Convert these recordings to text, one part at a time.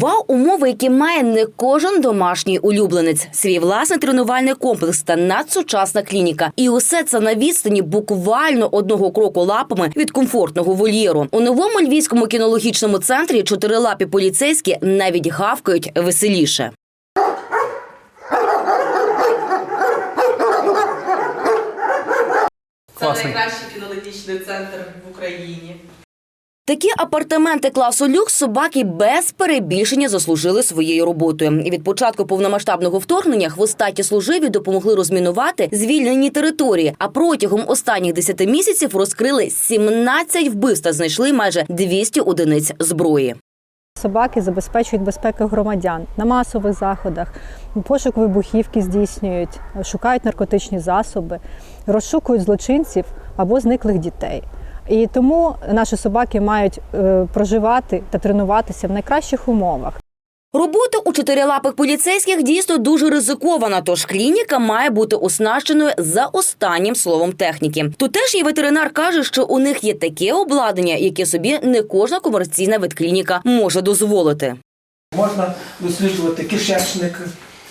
Вау, умови, які має не кожен домашній улюбленець, свій власний тренувальний комплекс та надсучасна клініка. І усе це на відстані буквально одного кроку лапами від комфортного вольєру. У новому львівському кінологічному центрі чотирилапі поліцейські навіть гавкають веселіше. Це найкращий кінологічний центр в Україні. Такі апартаменти класу люкс собаки без перебільшення заслужили своєю роботою. Від початку повномасштабного вторгнення хвостаті служиві допомогли розмінувати звільнені території. А протягом останніх 10 місяців розкрили 17 вбивств та знайшли майже 200 одиниць зброї. Собаки забезпечують безпеку громадян на масових заходах, пошук вибухівки здійснюють, шукають наркотичні засоби, розшукують злочинців або зниклих дітей. І тому наші собаки мають е, проживати та тренуватися в найкращих умовах. Робота у чотирилапих поліцейських дійсно дуже ризикована, тож клініка має бути оснащеною за останнім словом техніки. Тутешній ветеринар каже, що у них є таке обладнання, яке собі не кожна комерційна ветклініка може дозволити. Можна досліджувати кишечник,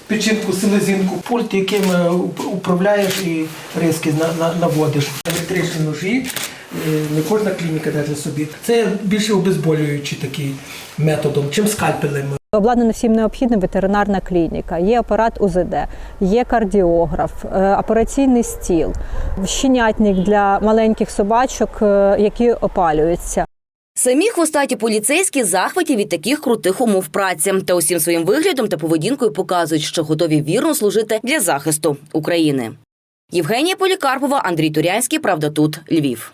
печінку, селезінку, пульт, яким е, управляєш і риски на- на- наводиш. Електричні ножі, не кожна клініка навіть собі. Це більше обезболюючий такий методом, чим скальпелем. Обладнана всім необхідним ветеринарна клініка, є апарат УЗД, є кардіограф, е, операційний стіл, щенятник для маленьких собачок, е, які опалюються. Самі хвостаті поліцейські захваті від таких крутих умов праці та усім своїм виглядом та поведінкою показують, що готові вірно служити для захисту України. Євгенія Полікарпова, Андрій Турянський. Правда, тут Львів.